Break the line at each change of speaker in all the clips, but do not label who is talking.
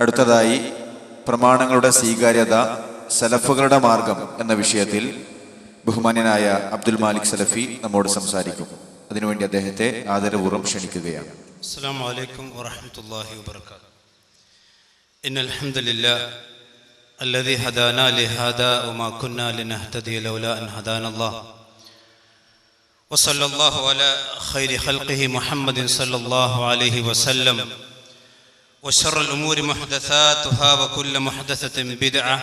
അടുത്തതായി പ്രമാണങ്ങളുടെ സ്വീകാര്യത സലഫുകളുടെ മാർഗം എന്ന വിഷയത്തിൽ ബഹുമാന്യനായ അബ്ദുൽ മാലിക് സലഫി നമ്മോട് സംസാരിക്കും. അതിനുവേണ്ടി അദ്ദേഹത്തെ ആദരപൂർവം ക്ഷണിക്കുകയാണ്.
الذي هدانا لهذا وما كنا لنهتدي لولا أن هدانا الله وصلى الله على خير خلقه محمد صلى الله عليه وسلم وشر الأمور محدثاتها وكل محدثة بدعة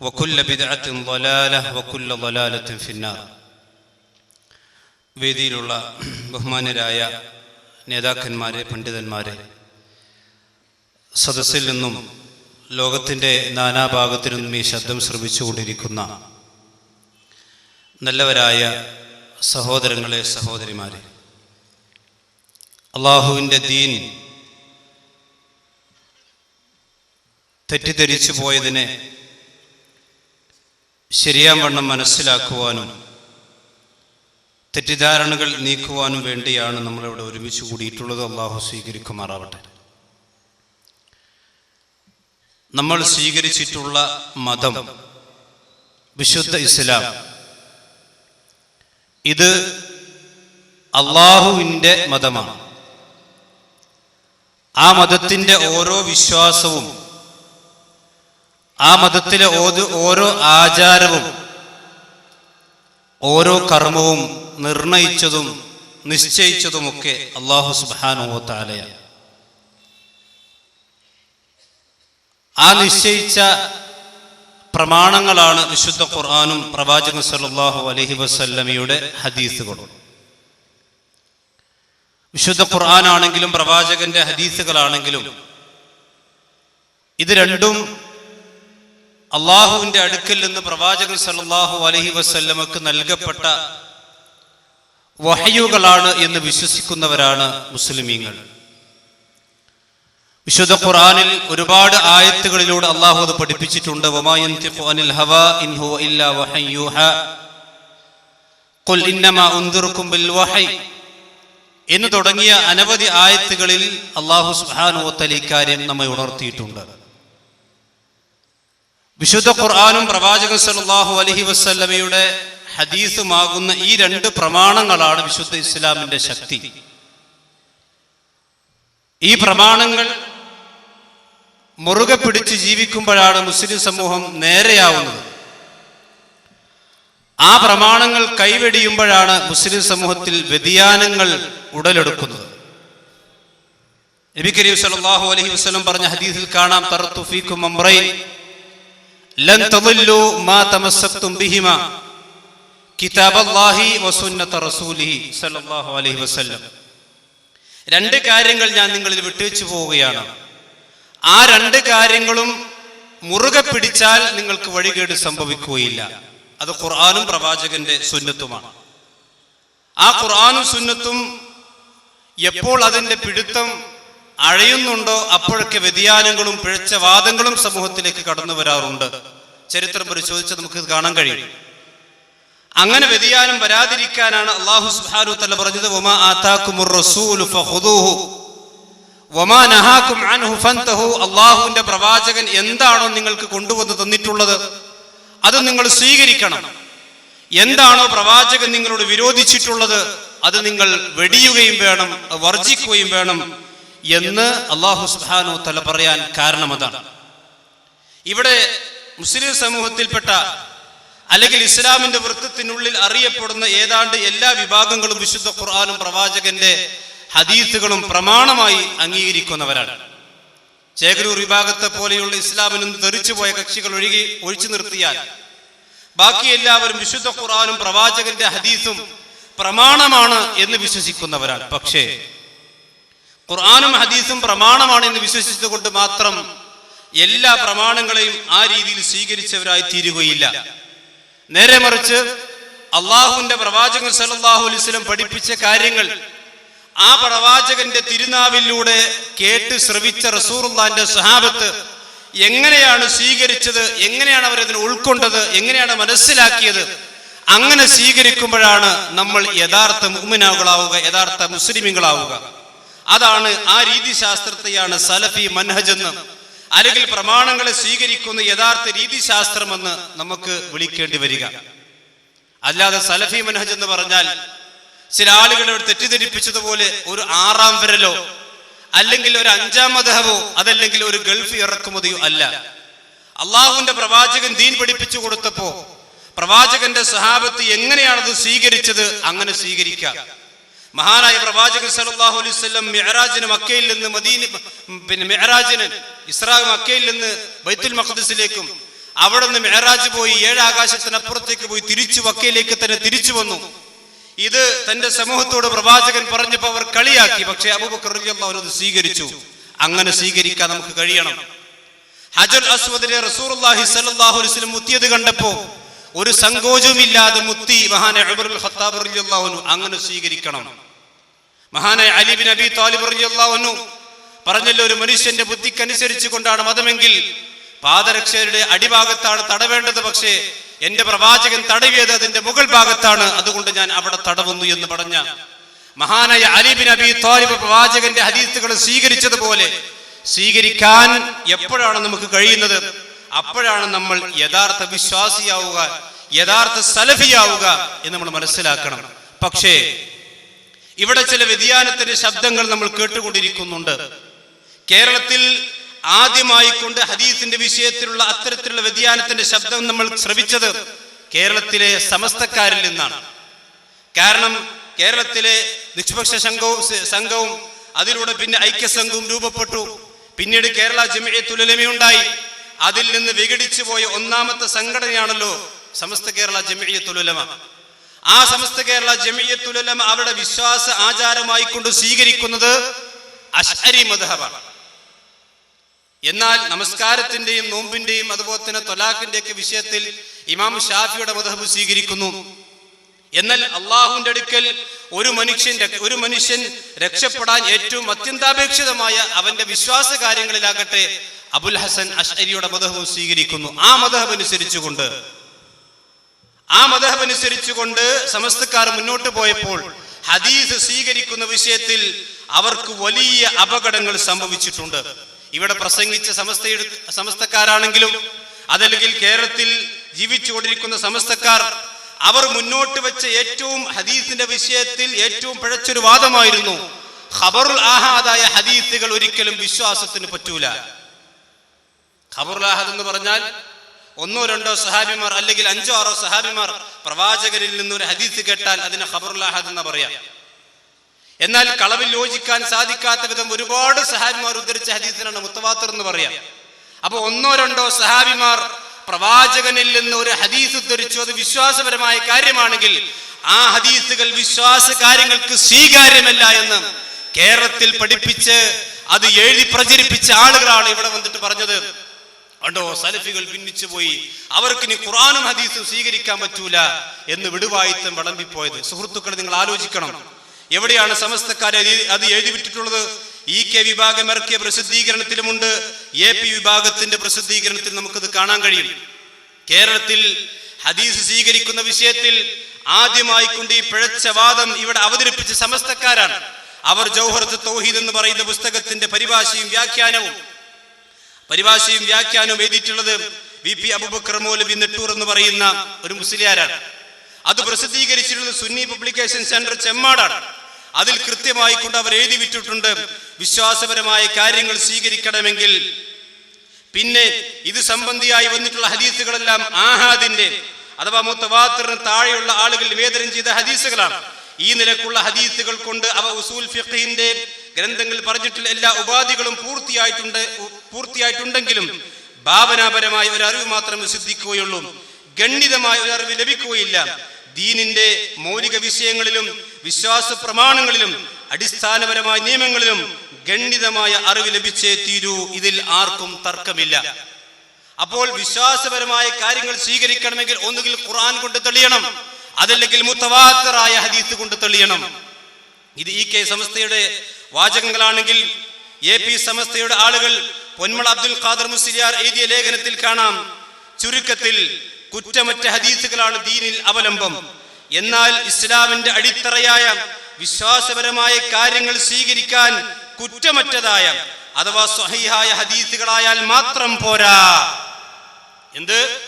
وكل بدعة ضلالة وكل ضلالة في النار വേദിയിലുള്ള ബഹുമാനരായ നേതാക്കന്മാരെ പണ്ഡിതന്മാരെ സദസ്സിൽ നിന്നും ലോകത്തിൻ്റെ നാനാഭാഗത്തു നിന്നും ഈ ശബ്ദം ശ്രമിച്ചുകൊണ്ടിരിക്കുന്ന നല്ലവരായ സഹോദരങ്ങളെ സഹോദരിമാരെ അള്ളാഹുവിൻ്റെ ദീൻ തെറ്റിദ്ധരിച്ചു പോയതിനെ ശരിയാവണ്ണം മനസ്സിലാക്കുവാനും തെറ്റിദ്ധാരണകൾ നീക്കുവാനും വേണ്ടിയാണ് നമ്മളിവിടെ ഒരുമിച്ച് കൂടിയിട്ടുള്ളത്. അള്ളാഹു സ്വീകരിക്കുമാറാവട്ടെ. നമ്മൾ സ്വീകരിച്ചിട്ടുള്ള മതം വിശുദ്ധ ഇസ്ലാം ഇത് അള്ളാഹുവിന്റെ മതമാണ്. ആ മതത്തിന്റെ ഓരോ വിശ്വാസവും ആ മതത്തിലെ ഓരോ- ആചാരവും ഓരോ കർമ്മവും നിർണയിച്ചതും നിശ്ചയിച്ചതുമൊക്കെ അള്ളാഹു സുബാനുവോ താലയാണ് ആ നിശ്ചയിച്ച പ്രമാണങ്ങളാണ് വിശുദ്ധ ഖുർആാനും പ്രവാചകൻ സല്ലല്ലാഹു അലഹി വസല്ലമയുടെ ഹദീസുകളും. വിശുദ്ധ ഖുർആാനാണെങ്കിലും പ്രവാചകന്റെ ഹദീസുകളാണെങ്കിലും ഇത് രണ്ടും അള്ളാഹുവിന്റെ അടുക്കൽ നിന്ന് പ്രവാചകൻ സല്ലല്ലാഹു അലഹി വസ്ല്ലമക്ക് നൽകപ്പെട്ട വഹയുകളാണ് എന്ന് വിശ്വസിക്കുന്നവരാണ് മുസ്ലിമീങ്ങൾ. വിശുദ്ധ ഖുറാനിൽ ഒരുപാട് ആയത്തുകളിലൂടെ അള്ളാഹു അത് പഠിപ്പിച്ചിട്ടുണ്ട്. എന്ന് തുടങ്ങിയ അനവധി ആയത്തുകളിൽ അള്ളാഹു തആല ഇക്കാര്യം നമ്മെ ഉണർത്തിയിട്ടുണ്ട്. വിശുദ്ധ ഖുർആാനും പ്രവാചകൻ സല്ലല്ലാഹു അലഹി വസല്ലമയുടെ ഹദീസുമാകുന്ന ഈ രണ്ട് പ്രമാണങ്ങളാണ് വിശുദ്ധ ഇസ്ലാമിന്റെ ശക്തി. ഈ പ്രമാണങ്ങൾ മുറുകെ പിടിച്ച് ജീവിക്കുമ്പോഴാണ് മുസ്ലിം സമൂഹം നേരെയാവുന്നത്. ആ പ്രമാണങ്ങൾ കൈവെടിയുമ്പോഴാണ് മുസ്ലിം സമൂഹത്തിൽ വ്യതിയാനങ്ങൾ ഉടലെടുക്കുന്നത്. നബി കരീം സല്ലല്ലാഹു അലൈഹി വസല്ലം പറഞ്ഞ ഹദീസിൽ കാണാം തറത്തുഫീഖും അംറൈൻ ലൻ മാ സല്ലല്ലാഹു അലൈഹി വസല്ലം രണ്ട് കാര്യങ്ങൾ ഞാൻ നിങ്ങളിൽ വിട്ടുവെച്ചു പോവുകയാണ്. ആ രണ്ട് കാര്യങ്ങളും മുറുകെ പിടിച്ചാൽ നിങ്ങൾക്ക് വഴികേട് സംഭവിക്കുകയില്ല. അത് ഖുർആാനും പ്രവാചകന്റെ സുന്നത്തുമാണ്. ആ ഖുർആാനും സുന്നത്തും എപ്പോൾ അതിന്റെ പിടുത്തം അഴയുന്നുണ്ടോ? അപ്പോഴൊക്കെ വ്യതിയാനങ്ങളും പിഴച്ച വാദങ്ങളും സമൂഹത്തിലേക്ക് കടന്നു വരാറുണ്ട്. ചരിത്രം പരിശോധിച്ച് നമുക്ക് കാണാൻ കഴിയും. അങ്ങനെ വ്യതിയാനം വരാതിരിക്കാനാണ് അള്ളാഹു സുബ്ഹാനഹു തല പറഞ്ഞത് വമാ ആതാക്കുമുർ റസൂലു അൻഹു അള്ളാഹുവിന്റെ പ്രവാചകൻ എന്താണോ നിങ്ങൾക്ക് കൊണ്ടുവന്ന് തന്നിട്ടുള്ളത് അത് നിങ്ങൾ സ്വീകരിക്കണം. എന്താണോ പ്രവാചകൻ നിങ്ങളോട് വിരോധിച്ചിട്ടുള്ളത് അത് നിങ്ങൾ വെടിയുകയും വേണം വർജിക്കുകയും വേണം. എന്ന് അള്ളാഹു സുബ്ഹാനഹു തല പറയാൻ കാരണം അതാണ്. ഇവിടെ മുസ്ലിം സമൂഹത്തിൽപ്പെട്ട അല്ലെങ്കിൽ ഇസ്ലാമിന്റെ വൃത്തത്തിനുള്ളിൽ അറിയപ്പെടുന്ന ഏതാണ്ട് എല്ലാ വിഭാഗങ്ങളും വിശുദ്ധ ഖുർആാനും പ്രവാചകന്റെ ഹദീസുകളും പ്രമാണമായി അംഗീകരിക്കുന്നവരാണ്. ചേകരൂർ വിഭാഗത്തെ പോലെയുള്ള ഇസ്ലാമിൽ നിന്ന് തെറിച്ചുപോയ കക്ഷികൾ ഒഴുകി ഒഴിച്ചു നിർത്തിയാൽ ബാക്കി എല്ലാവരും വിശുദ്ധ ഖുർആാനും പ്രവാചകന്റെ ഹദീസും പ്രമാണമാണ് എന്ന് വിശ്വസിക്കുന്നവരാണ്. പക്ഷേ ഖുർആാനും ഹദീസും പ്രമാണമാണ് എന്ന് വിശ്വസിച്ചുകൊണ്ട് മാത്രം എല്ലാ പ്രമാണങ്ങളെയും ആ രീതിയിൽ സ്വീകരിച്ചവരായി തീരുകയില്ല. നേരെ മറിച്ച് അള്ളാഹുവിന്റെ പ്രവാചകൻ സല്ലല്ലാഹു അലൈഹി വസല്ലം പഠിപ്പിച്ച കാര്യങ്ങൾ ആ പ്രവാചകന്റെ തിരുനാവിലൂടെ കേട്ട് ശ്രവിച്ച റസൂറുല്ലാന്റെ സഹാബത്ത് എങ്ങനെയാണ് സ്വീകരിച്ചത് എങ്ങനെയാണ് അവരതിനെ ഉൾക്കൊണ്ടത് എങ്ങനെയാണ് മനസ്സിലാക്കിയത് അങ്ങനെ സ്വീകരിക്കുമ്പോഴാണ് നമ്മൾ യഥാർത്ഥ മുഅ്മിനാകളാവുക യഥാർത്ഥ മുസ്ലിമുകളാവുക അതാണ് ആ രീതിശാസ്ത്രത്തെയാണ് സലഫി മൻഹജ് എന്ന് അല്ലെങ്കിൽ പ്രമാണങ്ങളെ സ്വീകരിക്കുന്ന യഥാർത്ഥ രീതിശാസ്ത്രമെന്ന് നമുക്ക് വിളിക്കേണ്ടി വരിക. അല്ലാതെ സലഫി മൻഹജ് എന്ന് പറഞ്ഞാൽ ചില ആളുകളെ തെറ്റിദ്ധരിപ്പിച്ചതുപോലെ ഒരു ആറാം വിരലോ അല്ലെങ്കിൽ ഒരു അഞ്ചാം മതഹവോ അതല്ലെങ്കിൽ ഒരു ഗൾഫ് ഇറക്കുമതിയോ അല്ല. അള്ളാഹുവിന്റെ പ്രവാചകൻ ദീൻ പഠിപ്പിച്ചു കൊടുത്തപ്പോ പ്രവാചകന്റെ സഹാബത്ത് എങ്ങനെയാണത് സ്വീകരിച്ചത് അങ്ങനെ സ്വീകരിക്കാം. മഹാനായ പ്രവാചകൻ സല്ലല്ലാഹു അലൈഹി വസല്ലം മെഹറാജിന് മക്കയിൽ നിന്ന് മദീന പിന്നെ മെഹറാജിന് ഇസ്രാ മക്കയിൽ നിന്ന് ബൈത്തുൽ മഖ്ദസിലേക്കും അവിടെ നിന്ന് മെഹറാജ് പോയി ഏഴ് ആകാശത്തിനപ്പുറത്തേക്ക് പോയി തിരിച്ചു മക്കയിലേക്ക് തന്നെ തിരിച്ചു വന്നു. ഇത് തന്റെ സമൂഹത്തോട് പ്രവാചകൻ പറഞ്ഞപ്പോൾ അവർ കളിയാക്കി. പക്ഷേ അബൂബക്കർ അത് സ്വീകരിച്ചു. അങ്ങനെ സ്വീകരിക്കാൻ നമുക്ക് കഴിയണം. ഹജർ അസ്വദിനെ റസൂലുള്ളാഹി സ്വല്ലല്ലാഹു അലൈഹി വസല്ലം മുത്തിയത് കണ്ടപ്പോ ഒരു സങ്കോചവുമില്ലാതെ മുത്തി മഹാനു അങ്ങനെ സ്വീകരിക്കണം. മഹാനായ അലിബിൻ അബി താലിബ് റളിയല്ലാഹു അൻഹു പറഞ്ഞല്ലോ ഒരു മനുഷ്യന്റെ ബുദ്ധിക്കനുസരിച്ച് കൊണ്ടാണ് മതമെങ്കിൽ പാദരക്ഷയുടെ അടിഭാഗത്താണ് തടവേണ്ടത് പക്ഷേ എന്റെ പ്രവാചകൻ തടവിയത് അതിന്റെ മുകൾ ഭാഗത്താണ് അതുകൊണ്ട് ഞാൻ അവിടെ തടവുന്നു എന്ന് പറഞ്ഞ മഹാനായ അലിബിൻ അബി താലിബ് പ്രവാചകന്റെ ഹദീസുകൾ സ്വീകരിച്ചതുപോലെ സ്വീകരിക്കാൻ എപ്പോഴാണ് നമുക്ക് കഴിയുന്നത്? അപ്പോഴാണ് നമ്മൾ യഥാർത്ഥ വിശ്വാസിയാവുക യഥാർത്ഥ സലഫിയാവുക എന്ന് നമ്മൾ മനസ്സിലാക്കണം. പക്ഷേ ഇവിടെ ചില വ്യതിയാനത്തിന്റെ ശബ്ദങ്ങൾ നമ്മൾ കേട്ടുകൊണ്ടിരിക്കുന്നുണ്ട്. കേരളത്തിൽ ആദ്യമായി കൊണ്ട് ഹദീസിന്റെ വിഷയത്തിലുള്ള അത്തരത്തിലുള്ള വ്യതിയാനത്തിന്റെ ശബ്ദം നമ്മൾ ശ്രവിച്ചത് കേരളത്തിലെ സമസ്തക്കാരിൽ നിന്നാണ്. കാരണം കേരളത്തിലെ നിഷ്പക്ഷ സംഘവും സംഘവും അതിലൂടെ പിന്നെ ഐക്യ ഐക്യസംഘവും രൂപപ്പെട്ടു. പിന്നീട് കേരള ജമിയത്തുലമയുണ്ടായി അതിൽ നിന്ന് വിഘടിച്ചു പോയ ഒന്നാമത്തെ സംഘടനയാണല്ലോ സമസ്ത കേരള ജമിയത്തുലമ. ആ സമസ്ത കേരള ജമിയത്തുലമ അവരുടെ വിശ്വാസ ആചാരമായി കൊണ്ട് സ്വീകരിക്കുന്നത് അഷ്അരി മധബാണ് എന്നാൽ നമസ്കാരത്തിന്റെയും നോമ്പിന്റെയും അതുപോലെ തന്നെ തൊലാഖിന്റെയൊക്കെ വിഷയത്തിൽ ഇമാം ഷാഫിയുടെ മധബ് സ്വീകരിക്കുന്നു. എന്നാൽ അള്ളാഹുവിന്റെ അടുക്കൽ ഒരു മനുഷ്യൻ ഒരു മനുഷ്യൻ രക്ഷപ്പെടാൻ ഏറ്റവും അത്യന്താപേക്ഷിതമായ അവന്റെ വിശ്വാസ കാര്യങ്ങളിലാകട്ടെ അബുൽ ഹസൻ അഷ്അരിയുടെ മതഹബ് സ്വീകരിക്കുന്നു. ആ മതഹബ് അനുസരിച്ചുകൊണ്ട് ആ മതഹബ് അനുസരിച്ചുകൊണ്ട് സമസ്തക്കാർ മുന്നോട്ട് പോയപ്പോൾ ഹദീസ് സ്വീകരിക്കുന്ന വിഷയത്തിൽ അവർക്ക് വലിയ അപകടങ്ങൾ സംഭവിച്ചിട്ടുണ്ട്. ഇവിടെ പ്രസംഗിച്ച സമസ്തയുടെ സമസ്തക്കാരാണെങ്കിലും അതല്ലെങ്കിൽ കേരളത്തിൽ ജീവിച്ചുകൊണ്ടിരിക്കുന്ന സമസ്തക്കാർ അവർ മുന്നോട്ട് വെച്ച ഏറ്റവും ഹദീസിന്റെ വിഷയത്തിൽ ഏറ്റവും പിഴച്ചൊരു വാദമായിരുന്നു ഖബറുൽ ആഹാദായ ഹദീസുകൾ ഒരിക്കലും വിശ്വാസത്തിന് പറ്റൂല. ഖബറുൽ ആഹാദ് എന്ന് പറഞ്ഞാൽ ഒന്നോ രണ്ടോ സഹാബിമാർ അല്ലെങ്കിൽ അഞ്ചോ ആറോ സഹാബിമാർ പ്രവാചകരിൽ നിന്ന് ഒരു ഹദീസ് കേട്ടാൽ അതിനെ ഖബറുൽ ആഹാദ് എന്ന് പറയാം. എന്നാൽ കളവിൽ യോജിക്കാൻ സാധിക്കാത്ത വിധം ഒരുപാട് സഹാബിമാർ ഉദ്ധരിച്ച ഹദീസിനാണ് മുത്തവാത്തർ എന്ന് പറയാം. അപ്പൊ ഒന്നോ രണ്ടോ സഹാബിമാർ പ്രവാചകനിൽ നിന്ന് ഒരു ഹദീസ് ഉദ്ധരിച്ചു അത് വിശ്വാസപരമായ കാര്യമാണെങ്കിൽ ആ ഹദീസുകൾ വിശ്വാസ കാര്യങ്ങൾക്ക് സ്വീകാര്യമല്ല എന്ന് കേരളത്തിൽ പഠിപ്പിച്ച് അത് എഴുതി പ്രചരിപ്പിച്ച ആളുകളാണ് ഇവിടെ വന്നിട്ട് പറഞ്ഞത്. കണ്ടോ സലഫികൾ ഭിന്നിച്ചു പോയി. അവർക്ക് ഇനി ഖുറാനും ഹദീസും സ്വീകരിക്കാൻ പറ്റൂല എന്ന് വിടുവായിത്തം വിളമ്പിപ്പോയത്. സുഹൃത്തുക്കൾ നിങ്ങൾ ആലോചിക്കണം. എവിടെയാണ് സമസ്തക്കാരെ അത് എഴുതിവിട്ടിട്ടുള്ളത്? എഴുതി വിട്ടിട്ടുള്ളത് ഇ കെ വിഭാഗം ഇറക്കിയ പ്രസിദ്ധീകരണത്തിലുമുണ്ട്. എ പി വിഭാഗത്തിന്റെ പ്രസിദ്ധീകരണത്തിൽ നമുക്കത് കാണാൻ കഴിയും. കേരളത്തിൽ ഹദീസ് സ്വീകരിക്കുന്ന വിഷയത്തിൽ ആദ്യമായി കൊണ്ട് ഈ പിഴച്ച വാദം ഇവിടെ അവതരിപ്പിച്ച സമസ്തക്കാരാണ്. അവർ ജൗഹർത്ത് തൗഹീദ് എന്ന് പറയുന്ന പുസ്തകത്തിന്റെ പരിഭാഷയും വ്യാഖ്യാനവും പരിഭാഷയും വ്യാഖ്യാനവും എഴുതിയിട്ടുള്ളത് വി പി അബുബക്കർ മൗലവി നെട്ടൂർ എന്ന് പറയുന്ന ഒരു മുസ്ലിയാരാണ്. അത് പ്രസിദ്ധീകരിച്ചിട്ടുള്ളത് സുന്നി പബ്ലിക്കേഷൻ സെന്റർ ചെമ്മാടാണ്. അതിൽ കൃത്യമായി കൊണ്ട് അവർ എഴുതി വിട്ടിട്ടുണ്ട് വിശ്വാസപരമായ കാര്യങ്ങൾ സ്വീകരിക്കണമെങ്കിൽ. പിന്നെ ഇത് സംബന്ധിയായി വന്നിട്ടുള്ള ഹദീസുകളെല്ലാം ആഹാദിന്റെ അഥവാ മുത്തവാത്തറിന് താഴെയുള്ള ആളുകൾ നിവേദനം ചെയ്ത ഹദീസുകളാണ്. ഈ നിലക്കുള്ള ഹദീസുകൾ കൊണ്ട് അവ ഉസൂൽ ഫിഖിന്റെ ഗ്രന്ഥങ്ങളിൽ പറഞ്ഞിട്ടുള്ള എല്ലാ ഉപാധികളും പൂർത്തിയായിട്ടുണ്ട് പൂർത്തിയായിട്ടുണ്ടെങ്കിലും ഭാവനാപരമായ ഒരു അറിവ് മാത്രമേ സിദ്ധിക്കുകയുള്ളൂ. ഗണ്ഡിതമായ ഒരു അറിവ് ലഭിക്കുകയില്ല. ദീനിന്റെ മൗലിക വിഷയങ്ങളിലും വിശ്വാസ പ്രമാണങ്ങളിലും അടിസ്ഥാനപരമായ നിയമങ്ങളിലും ഗണ്ഡിതമായ അറിവ് ലഭിച്ചേ തീരൂ. ഇതിൽ ആർക്കും തർക്കമില്ല. അപ്പോൾ വിശ്വാസപരമായ കാര്യങ്ങൾ സ്വീകരിക്കണമെങ്കിൽ ഒന്നുകിൽ ഖുർആൻ കൊണ്ട് തെളിയണം അതല്ലെങ്കിൽ മുത്തവാത്തറായ ഹദീസ് കൊണ്ട് തെളിയണം. ഇത് ഈ കെ സംസ്ഥയുടെ വാചകങ്ങളാണെങ്കിൽ എ പി സമസ്തയുടെ ആളുകൾ പൊന്മള അബ്ദുൽ ഖാദർ മുസ്ലിയാർ എഴുതിയ ലേഖനത്തിൽ കാണാം ചുരുക്കത്തിൽ കുറ്റമറ്റ ഹദീസുകളാണ് ദീനിൽ അവലംബം. എന്നാൽ ഇസ്ലാമിന്റെ അടിത്തറയായ വിശ്വാസപരമായ കാര്യങ്ങൾ സ്വീകരിക്കാൻ കുറ്റമറ്റതായ അഥവാ സ്വഹീഹായ ഹദീസുകളായാൽ മാത്രം പോരാ. എന്ത്?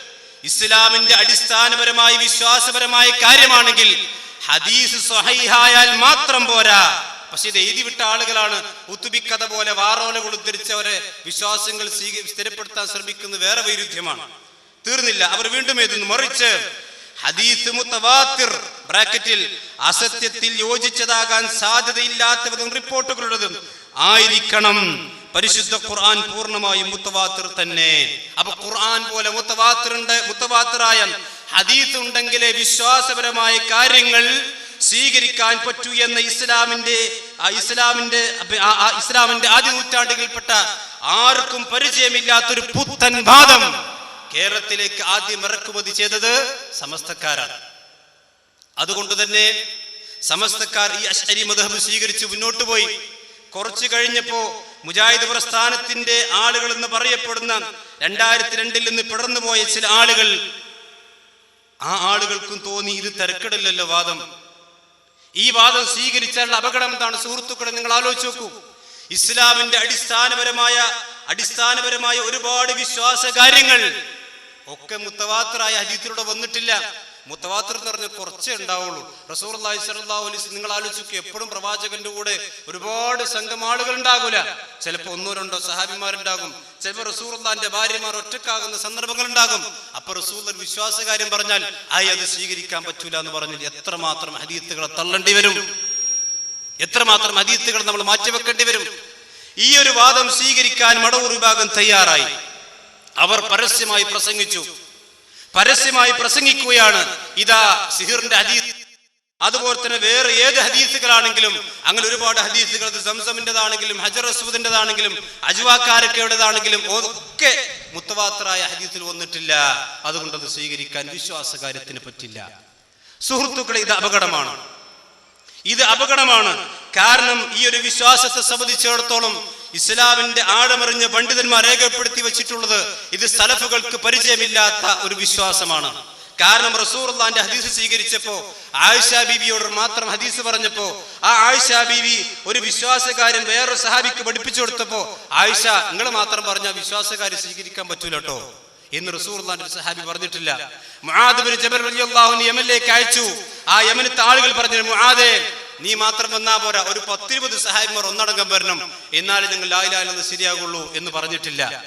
ഇസ്ലാമിന്റെ അടിസ്ഥാനപരമായി വിശ്വാസപരമായ കാര്യമാണെങ്കിൽ ഹദീസ് സ്വഹിഹായാൽ മാത്രം പോരാ. പക്ഷെ ഇത് എഴുതി വിട്ട ആളുകളാണ്. ഉത്തുബിക്കഥ പോലെ വാറോലകൾ ഉദ്ധരിച്ചവരെ വിശ്വാസങ്ങൾ സ്ഥിരപ്പെടുത്താൻ ശ്രമിക്കുന്നത് വേറെ വൈരുദ്ധ്യമാണ്. തീർന്നില്ല. അവർ വീണ്ടും എഴുതുന്നു. മറിച്ച് ഹദീസ് മുത്തവാത്തിർ ബ്രാക്കറ്റിൽ അസത്യത്തിൽ യോജിച്ചതാകാൻ സാധ്യതയില്ലാത്ത വിധം റിപ്പോർട്ടുകളുള്ളതും ആയിരിക്കണം. പരിശുദ്ധ ഖുർആൻ പൂർണമായും മുത്തവാത്തിർ തന്നെ. അപ്പൊ ഖുർആൻ പോലെ മുത്തവാത്തിർ ഉണ്ട് മുത്തവാത്തിറായ ഹദീസ് ഉണ്ടെങ്കിലേ വിശ്വാസപരമായ കാര്യങ്ങൾ സ്വീകരിക്കാൻ പറ്റൂ എന്ന ഇസ്ലാമിന്റെ ഇസ്ലാമിന്റെ ഇസ്ലാമിന്റെ ആദ്യ നൂറ്റാണ്ടുകളിൽപ്പെട്ട ആർക്കും പരിചയമില്ലാത്തൊരു പുത്തൻ വാദം കേരളത്തിലേക്ക് ആദ്യം ഇറക്കുമതി ചെയ്തത് സമസ്തക്കാരാണ്. അതുകൊണ്ട് തന്നെ സമസ്തക്കാർ ഈ അശ്വരി മധബ് സ്വീകരിച്ച് മുന്നോട്ട് പോയി. കുറച്ചു കഴിഞ്ഞപ്പോ മുജാഹിദ് പ്രസ്ഥാനത്തിന്റെ ആളുകൾ എന്ന് പറയപ്പെടുന്ന രണ്ടായിരത്തി രണ്ടിൽ നിന്ന് പിടർന്നു പോയ ചില ആളുകൾ ആ ആളുകൾക്കും തോന്നി ഇത് തിരക്കിടില്ലല്ലോ വാദം. ഈ വാദം സ്വീകരിച്ചാലുള്ള അപകടം എന്താണ്? സുഹൃത്തുക്കളെ നിങ്ങൾ ആലോചിച്ച് നോക്കൂ. ഇസ്ലാമിന്റെ അടിസ്ഥാനപരമായ അടിസ്ഥാനപരമായ ഒരുപാട് വിശ്വാസ കാര്യങ്ങൾ ഒക്കെ മുത്തവാത്തറായ ഹദീത്തിലൂടെ വന്നിട്ടില്ല. മുത്തവാത്തർ എന്ന് പറഞ്ഞ കുറച്ചേ ഉണ്ടാവുള്ളൂ. റസൂർ അലൈഹി നിങ്ങൾ ആലോചിച്ചു എപ്പോഴും പ്രവാചകന്റെ കൂടെ ഒരുപാട് സംഘം ആളുകൾ ഉണ്ടാകൂല. ചിലപ്പോൾ ഒന്നോ രണ്ടോ സഹാബിമാരുണ്ടാകും. ചിലപ്പോൾ അള്ളാന്റെ ഭാര്യമാർ ഒറ്റക്കാകുന്ന സന്ദർഭങ്ങൾ ഉണ്ടാകും. അപ്പൊ റസൂർ വിശ്വാസകാര്യം പറഞ്ഞാൽ ആയി അത് സ്വീകരിക്കാൻ പറ്റൂല എന്ന് പറഞ്ഞു എത്രമാത്രം ഹദീത്തുകളെ തള്ളേണ്ടി വരും? എത്രമാത്രം അതീത്തുകൾ നമ്മൾ മാറ്റിവെക്കേണ്ടി വരും? ഈ ഒരു വാദം സ്വീകരിക്കാൻ മടവൂർ വിഭാഗം തയ്യാറായി. അവർ പരസ്യമായി പ്രസംഗിച്ചു. പരസ്യമായി പ്രസംഗിക്കുകയാണ്. ഇതാ സിഹിറിന്റെ ഹദീസ്. അതുപോലെ തന്നെ വേറെ ഏത് ഹദീസുകളാണെങ്കിലും അങ്ങനെ ഒരുപാട് ഹദീസുകൾ സംസമിന്റെതാണെങ്കിലും ഹജർ റസൂദിന്റെതാണെങ്കിലും അജുവാക്കാരക്കയുടേതാണെങ്കിലും ഒക്കെ മുത്തവാത്തറായ ഹദീസിൽ വന്നിട്ടില്ല. അതുകൊണ്ട് അത് സ്വീകരിക്കാൻ വിശ്വാസകാര്യത്തിന് പറ്റില്ല. സുഹൃത്തുക്കളെ ഇത് അപകടമാണ്. ഇത് അപകടമാണ്. കാരണം ഈ ഒരു വിശ്വാസത്തെ സംബന്ധിച്ചിടത്തോളം ഇസ്ലാമിന്റെ ആഴമറിഞ്ഞ പണ്ഡിതന്മാർ രേഖപ്പെടുത്തി വെച്ചിട്ടുള്ളത് ഇത് സലഫുകൾക്ക് പരിചയമില്ലാത്ത ഒരു വിശ്വാസമാണ്. കാരണം റസൂർന്റെ ഹദീസ് സ്വീകരിച്ചപ്പോ ആയിഷ ബീവിയോട് മാത്രം ഹദീസ് പറഞ്ഞപ്പോ ആ ആയിഷ ബീവി ഒരു വിശ്വാസകാരൻ വേറൊരു സഹാബിക്ക് പഠിപ്പിച്ചു കൊടുത്തപ്പോ ആയിഷ നിങ്ങൾ മാത്രം പറഞ്ഞ വിശ്വാസകാര്യം സ്വീകരിക്കാൻ പറ്റൂല കേട്ടോ എന്ന് റസൂർന്റെ സഹാബി പറഞ്ഞിട്ടില്ല. മുഹാദ് ജബൽ അൻഹു യമനിലേക്ക് അയച്ചു. ആ യമനത്തെ ആളുകൾ പറഞ്ഞു മുആദേ നീ മാത്രം വന്നാ പോരാ. ഒരു പത്തിരുപത് സഹായിമാർ ഒന്നടങ്കം വരണം. എന്നാലും നിങ്ങൾ ലായിലാലെന്ന് ശരിയാകുള്ളൂ എന്ന് പറഞ്ഞിട്ടില്ല.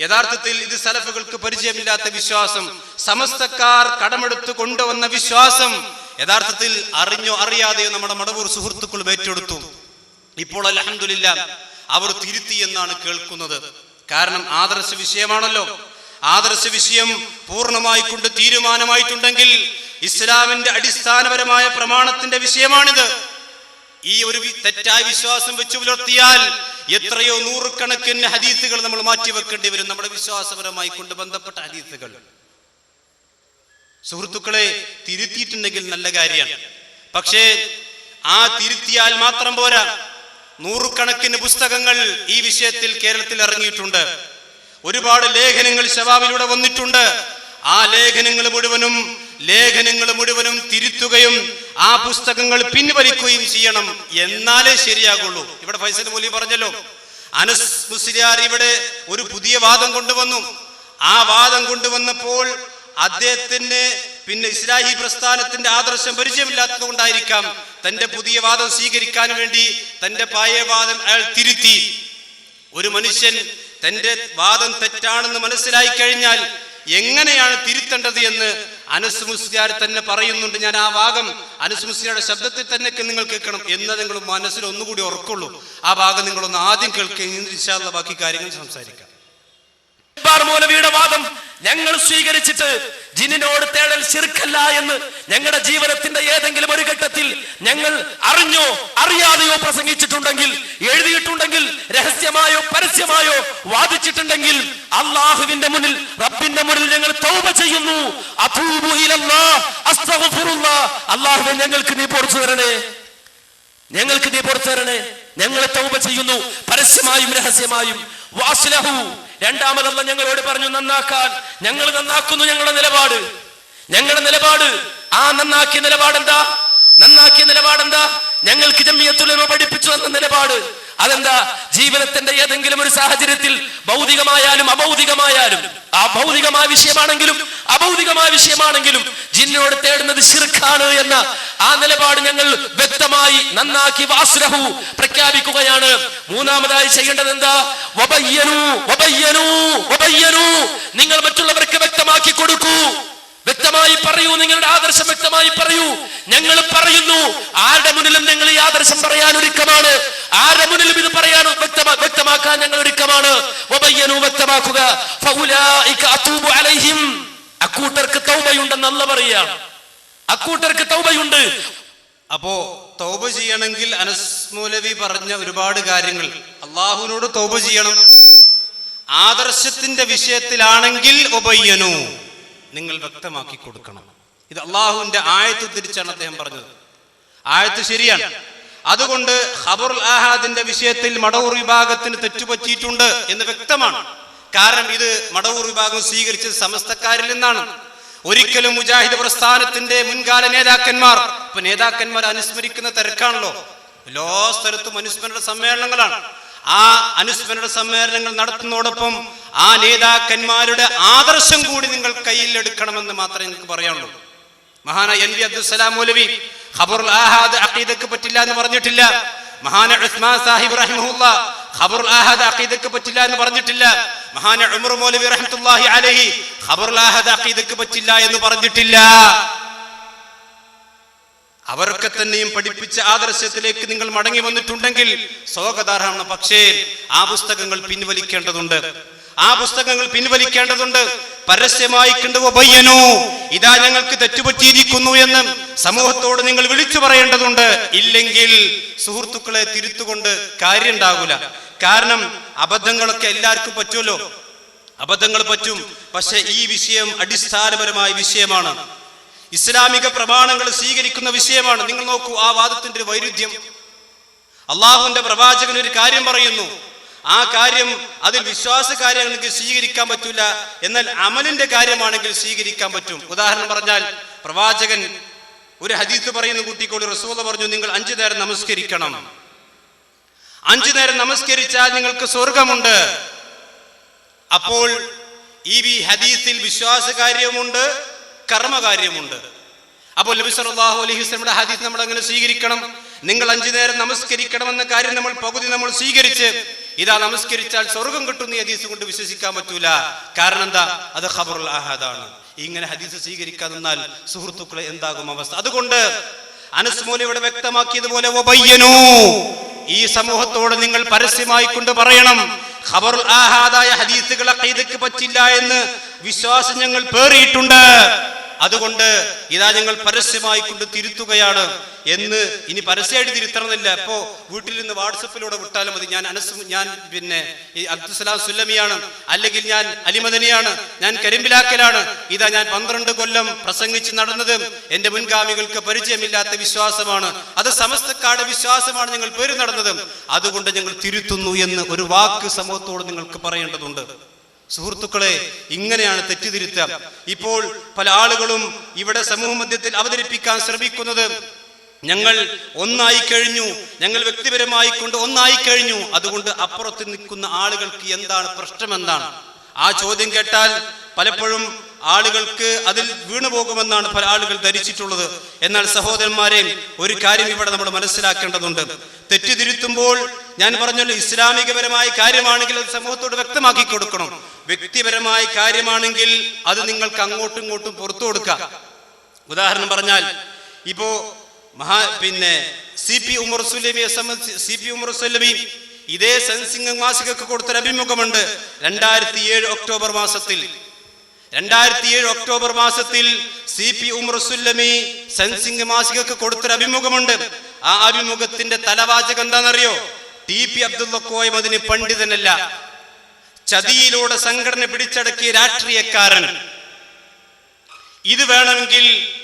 യഥാർത്ഥത്തിൽ ഇത് സലഫുകൾക്ക് പരിചയമില്ലാത്ത വിശ്വാസം സമസ്തക്കാർ കടമെടുത്ത് കൊണ്ടുവന്ന വിശ്വാസം യഥാർത്ഥത്തിൽ അറിഞ്ഞോ അറിയാതെയോ നമ്മുടെ മടവൂർ സുഹൃത്തുക്കൾ ഏറ്റെടുത്തു. ഇപ്പോൾ അലഹമില്ല അവർ തിരുത്തി എന്നാണ് കേൾക്കുന്നത്. കാരണം ആദർശ വിഷയമാണല്ലോ. ആദർശ വിഷയം പൂർണമായി കൊണ്ട് തീരുമാനമായിട്ടുണ്ടെങ്കിൽ ഇസ്ലാമിന്റെ അടിസ്ഥാനപരമായ പ്രമാണത്തിന്റെ വിഷയമാണിത്. ഈ ഒരു തെറ്റായ വിശ്വാസം വെച്ചു പുലർത്തിയാൽ എത്രയോ നൂറുകണക്കിന് ഹദീസുകൾ നമ്മൾ മാറ്റി വെക്കേണ്ടി വരും. നമ്മുടെ വിശ്വാസപരമായി കൊണ്ട് ബന്ധപ്പെട്ട ഹദീസുകൾ. സുഹൃത്തുക്കളെ തിരുത്തിയിട്ടുണ്ടെങ്കിൽ നല്ല കാര്യമാണ് പക്ഷേ ആ തിരുത്തിയാൽ മാത്രം പോരാ. നൂറുകണക്കിന് പുസ്തകങ്ങൾ ഈ വിഷയത്തിൽ കേരളത്തിൽ ഇറങ്ങിയിട്ടുണ്ട്. ഒരുപാട് ലേഖനങ്ങൾ ശവാബിലൂടെ വന്നിട്ടുണ്ട്. ആ ലേഖനങ്ങൾ മുഴുവനും ലേഖനങ്ങൾ മുഴുവനും തിരുത്തുകയും ആ പുസ്തകങ്ങൾ പിൻവലിക്കുകയും ചെയ്യണം. എന്നാലേ ശരിയാകുള്ളൂ. ഇവിടെ ഫൈസൽ മൂലി പറഞ്ഞല്ലോ അനസ് മുസ്ലിയാർ ഇവിടെ ഒരു പുതിയ വാദം കൊണ്ടുവന്നു. ആ വാദം കൊണ്ടുവന്നപ്പോൾ അദ്ദേഹത്തിന് പിന്നെ ഇസ്ലാഹി പ്രസ്ഥാനത്തിന്റെ ആദർശം പരിചയമില്ലാത്തത് കൊണ്ടായിരിക്കാം തന്റെ പുതിയ വാദം സ്വീകരിക്കാൻ വേണ്ടി തന്റെ പഴയ വാദം അയാൾ തിരുത്തി. ഒരു മനുഷ്യൻ തന്റെ വാദം തെറ്റാണെന്ന് മനസ്സിലായി കഴിഞ്ഞാൽ എങ്ങനെയാണ് തിരുത്തേണ്ടത് എന്ന് അനസ് മുസ്ലിയാർ തന്നെ പറയുന്നുണ്ട് ഞാൻ ആ ഭാഗം അനസ് മുസ്ലിയാരുടെ ശബ്ദത്തിൽ തന്നെ നിങ്ങൾ കേൾക്കണം. എന്ന് നിങ്ങൾ മനസ്സിൽ ഒന്നുകൂടി ഉറക്കുള്ളൂ. ആ ഭാഗം നിങ്ങളൊന്ന് ആദ്യം കേൾക്കുക ബാക്കി കാര്യങ്ങൾ സംസാരിക്കാം.
മൗലവിയുടെ വാദം ഞങ്ങൾ സ്വീകരിച്ചിട്ട് ജിന്നിനോട് തേടൽ ശിർക്കല്ല എന്ന് ഞങ്ങളുടെ ജീവിതത്തിന്റെ ഏതെങ്കിലും ഒരു ഘട്ടത്തിൽ ഞങ്ങൾ അറിഞ്ഞോ അറിയാതെയോ പ്രസംഗിച്ചിട്ടുണ്ടെങ്കിൽ എഴുതിയിട്ടുണ്ടെങ്കിൽ രഹസ്യമായോ പരസ്യമായോ വാദിച്ചിട്ടുണ്ടെങ്കിൽ അള്ളാഹുവിന്റെ മുന്നിൽ റബ്ബിന്റെ മുന്നിൽ ഞങ്ങൾ തൗബ ചെയ്യുന്നു. അള്ളാഹുവിൻ ഞങ്ങൾക്ക് നീ പൊറിച്ചു തരണേ. ഞങ്ങൾക്ക് നീ പുറത്തു തരണേ. ഞങ്ങൾ തൗബ ചെയ്യുന്നു. പരസ്യമായും രഹസ്യമായും. വാസ്ലഹു രണ്ടാമതല്ല ഞങ്ങളോട് പറഞ്ഞു നന്നാക്കാൻ. ഞങ്ങൾ നന്നാക്കുന്നു ഞങ്ങളുടെ നിലപാട്. ഞങ്ങളുടെ നിലപാട് ആ നന്നാക്കിയ നിലപാട് എന്താ നന്നാക്കിയ നിലപാടെന്താ? ഞങ്ങൾക്ക് ജമ്മിയത്തുലമ പഠിപ്പിച്ചു തന്ന നിലപാട്. അതെന്താ? ജീവിതത്തിന്റെ ഏതെങ്കിലും ഒരു സാഹചര്യത്തിൽ ഭൗതികമായാലും അഭൗതികമായാലും ആ ഭൗതികമായ വിഷയമാണെങ്കിലും അഭൗതികമായ വിഷയമാണെങ്കിലും ജിന്നോട് തേടുന്നത് ശിർഖാണ് എന്ന ആ നിലപാട് ഞങ്ങൾ വ്യക്തമായി നന്നാക്കി വാസുരഹു പ്രഖ്യാപിക്കുകയാണ്. മൂന്നാമതായി ചെയ്യേണ്ടത് എന്താ വബയ്യനു വബയ്യനു വബയ്യനു. നിങ്ങൾ മറ്റുള്ളവർക്ക് വ്യക്തമാക്കി കൊടുക്കൂ. വ്യക്തമായി പറയൂ നിങ്ങളുടെ ആദർശം വ്യക്തമായി പറയൂ. ഞങ്ങൾ പറയുന്നു ആരുടെ മുന്നിലും നിങ്ങൾ ഈ ആദർശം പറയാൻ ഒരുക്കമാണ്. ആരുടെ മുന്നിലും ഇത് പറയാൻ വ്യക്തമാ വ്യക്തമാക്കാൻ ഞങ്ങൾ ഒരുക്കമാണ്. വ്യക്തമാക്കുക. അക്കൂട്ടർക്ക് തൗബയുണ്ടെന്ന് അല്ല പറയുക അക്കൂട്ടർക്ക് തൗബയുണ്ട്.
അപ്പോ തൗബ ചെയ്യണമെങ്കിൽ അനസ് മൗലവി പറഞ്ഞ ഒരുപാട് കാര്യങ്ങൾ. അള്ളാഹുവിനോട് തൗബ ചെയ്യണം. ആദർശത്തിന്റെ വിഷയത്തിലാണെങ്കിൽ ഉപയ്യനു നിങ്ങൾ വ്യക്തമാക്കി കൊടുക്കണം. ഇത് അള്ളാഹുവിന്റെ ആയത്ത് തിരിച്ചാണ് അദ്ദേഹം പറഞ്ഞത്. ആയത്ത് ശരിയാണ്. അതുകൊണ്ട് ഖബറുൽ ആഹാദിന്റെ വിഷയത്തിൽ മടവൂർ വിഭാഗത്തിന് തെറ്റുപറ്റിയിട്ടുണ്ട് എന്ന് വ്യക്തമാണ്. കാരണം ഇത് മടവൂർ വിഭാഗം സ്വീകരിച്ച സമസ്തക്കാരിൽ നിന്നാണ്. ഒരിക്കലും മുജാഹിദ് പ്രസ്ഥാനത്തിന്റെ മുൻകാല നേതാക്കന്മാർ ഇപ്പൊ നേതാക്കന്മാർ അനുസ്മരിക്കുന്ന തിരക്കാണല്ലോ. എല്ലാ സ്ഥലത്തും അനുസ്മരണ സമ്മേളനങ്ങളാണ്. ആ അനുസ്മരണ സമ്മേളനങ്ങൾ നടത്തുന്നതോടൊപ്പം ആ നേതാക്കന്മാരുടെ ആദർശം കൂടി നിങ്ങൾ കയ്യിൽ എടുക്കണമെന്ന് മാത്രമേ എനിക്ക് പറയാനുള്ളൂ. മഹാന എൻ വി അബ്ദുസലാം മൗലവി ഖബറുൽ ആഹാദ് അഖീദക്ക് പറ്റില്ല എന്ന് പറഞ്ഞിട്ടില്ല. മഹാന ഉസ്മാൻ സാഹിബ് റഹിമുള്ള ഖബറുൽ ആഹാദ് അഖീദക്ക് പറ്റില്ല എന്ന് പറഞ്ഞിട്ടില്ല. മഹാന ഉമർ മൗലവി റഹ്മത്തുള്ളാഹി അലൈഹി ഖബറുൽ ആഹാദ് അഖീദക്ക് പറ്റില്ല എന്ന് പറഞ്ഞിട്ടില്ല. അവരൊക്കെ തന്നെയും പഠിപ്പിച്ച ആദർശത്തിലേക്ക് നിങ്ങൾ മടങ്ങി വന്നിട്ടുണ്ടെങ്കിൽ സ്വാഗതാർഹമാണ്. പക്ഷേ ആ പുസ്തകങ്ങൾ പിൻവലിക്കേണ്ടതുണ്ട്. ആ പുസ്തകങ്ങൾ പിൻവലിക്കേണ്ടതുണ്ട്. പരസ്യമായി കണ്ടുപയ്യനു ഇതാ ഞങ്ങൾക്ക് തെറ്റുപറ്റിയിരിക്കുന്നു എന്ന് സമൂഹത്തോട് നിങ്ങൾ വിളിച്ചു പറയേണ്ടതുണ്ട്. ഇല്ലെങ്കിൽ സുഹൃത്തുക്കളെ തിരുത്തുകൊണ്ട് കാര്യം കാരണം അബദ്ധങ്ങളൊക്കെ എല്ലാവർക്കും പറ്റുമല്ലോ. അബദ്ധങ്ങൾ പറ്റും. പക്ഷെ ഈ വിഷയം അടിസ്ഥാനപരമായ വിഷയമാണ്. ഇസ്ലാമിക പ്രമാണങ്ങൾ സ്വീകരിക്കുന്ന വിഷയമാണ്. നിങ്ങൾ നോക്കൂ ആ വാദത്തിന്റെ ഒരു വൈരുദ്ധ്യം. അള്ളാഹുവിന്റെ പ്രവാചകൻ ഒരു കാര്യം പറയുന്നു. ആ കാര്യം അതിൽ വിശ്വാസ കാര്യങ്ങൾക്ക് സ്വീകരിക്കാൻ പറ്റില്ല എന്നാൽ അമലിന്റെ കാര്യമാണെങ്കിൽ സ്വീകരിക്കാൻ പറ്റും. ഉദാഹരണം പറഞ്ഞാൽ പ്രവാചകൻ ഒരു ഹദീത്ത് പറയുന്ന കുട്ടിക്കോട് റസൂല പറഞ്ഞു നിങ്ങൾ അഞ്ചു നേരം നമസ്കരിക്കണം. അഞ്ചു നേരം നമസ്കരിച്ചാൽ നിങ്ങൾക്ക് സ്വർഗമുണ്ട്. അപ്പോൾ ഈ ഹദീസിൽ വിശ്വാസ കാര്യമുണ്ട് കർമ്മകാര്യമുണ്ട്. അപ്പോൾ നബി സല്ലല്ലാഹു അലൈഹി വസല്ലമയുടെ ഹദീസ് നമ്മൾ അങ്ങനെ സ്വീകരിക്കണം. നിങ്ങൾ അഞ്ചു നേരം നമസ്കരിക്കണം എന്ന കാര്യം നമ്മൾ പകുതി നമ്മൾ സ്വീകരിച്ച് ഇതാ നമസ്കരിച്ചാൽ സ്വർഗം കിട്ടുന്ന ഹദീസ് കൊണ്ട് വിശ്വസിക്കാൻ പറ്റൂല. കാരണം എന്താ? അത് ഖബറുൽ ആഹാദാണ് ഇങ്ങനെ ഹദീസ് സ്വീകരിക്കാൻ നിന്നാൽ സുഹൃത്തുക്കളെ എന്താകും അവസ്ഥ? അതുകൊണ്ട് അനസ് മോലി ഇവിടെ വ്യക്തമാക്കിയതുപോലെ. ഈ സമൂഹത്തോട് നിങ്ങൾ പരസ്യമായി കൊണ്ട് പറയണം ഖബർ ആഹാദായ ഹദീസുകളെ അഖീദക്ക് പറ്റില്ല എന്ന് വിശ്വാസം ഞങ്ങൾ പേറിയിട്ടുണ്ട്. അതുകൊണ്ട് ഇതാ ഞങ്ങൾ പരസ്യമായി കൊണ്ട് തിരുത്തുകയാണ് എന്ന് ഇനി പരസ്യമായിട്ട് തിരുത്തണമെന്നില്ല. ഇപ്പോ വീട്ടിൽ നിന്ന് വാട്സപ്പിലൂടെ വിട്ടാലും മതി. ഞാൻ അനസ് ഞാൻ പിന്നെ ഈ അബ്ദുസലാം സുല്ലമിയാണ്. അല്ലെങ്കിൽ ഞാൻ അലിമദനിയാണ്. ഞാൻ കരിമ്പിലാക്കലാണ്. ഇതാ ഞാൻ പന്ത്രണ്ട് കൊല്ലം പ്രസംഗിച്ച് നടന്നത്. എന്റെ മുൻഗാമികൾക്ക് പരിചയമില്ലാത്ത വിശ്വാസമാണ്. അത് സമസ്തക്കാരുടെ വിശ്വാസമാണ് ഞങ്ങൾ പേര് നടന്നത്. അതുകൊണ്ട് ഞങ്ങൾ തിരുത്തുന്നു എന്ന് ഒരു വാക്ക് സമൂഹത്തോട് നിങ്ങൾക്ക് പറയേണ്ടതുണ്ട്. സുഹൃത്തുക്കളെ ഇങ്ങനെയാണ് തെറ്റിതിരുത്തുക ഇപ്പോൾ പല ആളുകളും ഇവിടെ സമൂഹ മധ്യത്തിൽ അവതരിപ്പിക്കാൻ ശ്രമിക്കുന്നത് ഞങ്ങൾ ഒന്നായി കഴിഞ്ഞു ഞങ്ങൾ വ്യക്തിപരമായി കൊണ്ട് ഒന്നായി കഴിഞ്ഞു. അതുകൊണ്ട് അപ്പുറത്ത് നിൽക്കുന്ന ആളുകൾക്ക് എന്താണ് പ്രശ്നം എന്താണ് ആ ചോദ്യം കേട്ടാൽ പലപ്പോഴും ആളുകൾക്ക് അതിൽ വീണു പോകുമെന്നാണ് പല ആളുകൾ ധരിച്ചിട്ടുള്ളത്. എന്നാൽ സഹോദരന്മാരെ ഒരു കാര്യം ഇവിടെ നമ്മൾ മനസ്സിലാക്കേണ്ടതുണ്ട്. തെറ്റിതിരുത്തുമ്പോൾ ഞാൻ പറഞ്ഞല്ലോ ഇസ്ലാമികപരമായ കാര്യമാണെങ്കിൽ അത് സമൂഹത്തോട് വ്യക്തമാക്കി കൊടുക്കണം. വ്യക്തിപരമായ കാര്യമാണെങ്കിൽ അത് നിങ്ങൾക്ക് അങ്ങോട്ടും ഇങ്ങോട്ടും പുറത്തു കൊടുക്കാം. ഉദാഹരണം പറഞ്ഞാൽ ഇപ്പോ മഹാ പിന്നെ സി പി ഉമർ സുലമിയെ സംബന്ധിച്ച് സി പി ഉമർ സുലമി ഇതേ സെൻസിംഗ് മാസികക്ക് കൊടുത്തൊരു അഭിമുഖമുണ്ട്. രണ്ടായിരത്തി ഏഴ് ഒക്ടോബർ മാസത്തിൽ. രണ്ടായിരത്തി ഏഴ് ഒക്ടോബർ മാസത്തിൽ സി പി ഉമർസുല്ലമി സെൻസിംഗ് മാസികക്ക് കൊടുത്തൊരു അഭിമുഖമുണ്ട്. ആ അഭിമുഖത്തിന്റെ തലവാചകം എന്താണെന്നറിയോ? ടി പി അബ്ദുള്ള കോയം അതിന് പണ്ഡിതനല്ല. ചതിയിലൂടെ സംഘടന പിടിച്ചടക്കിയ രാഷ്ട്രീയക്കാരൻ. ഇത് വേണമെങ്കിൽ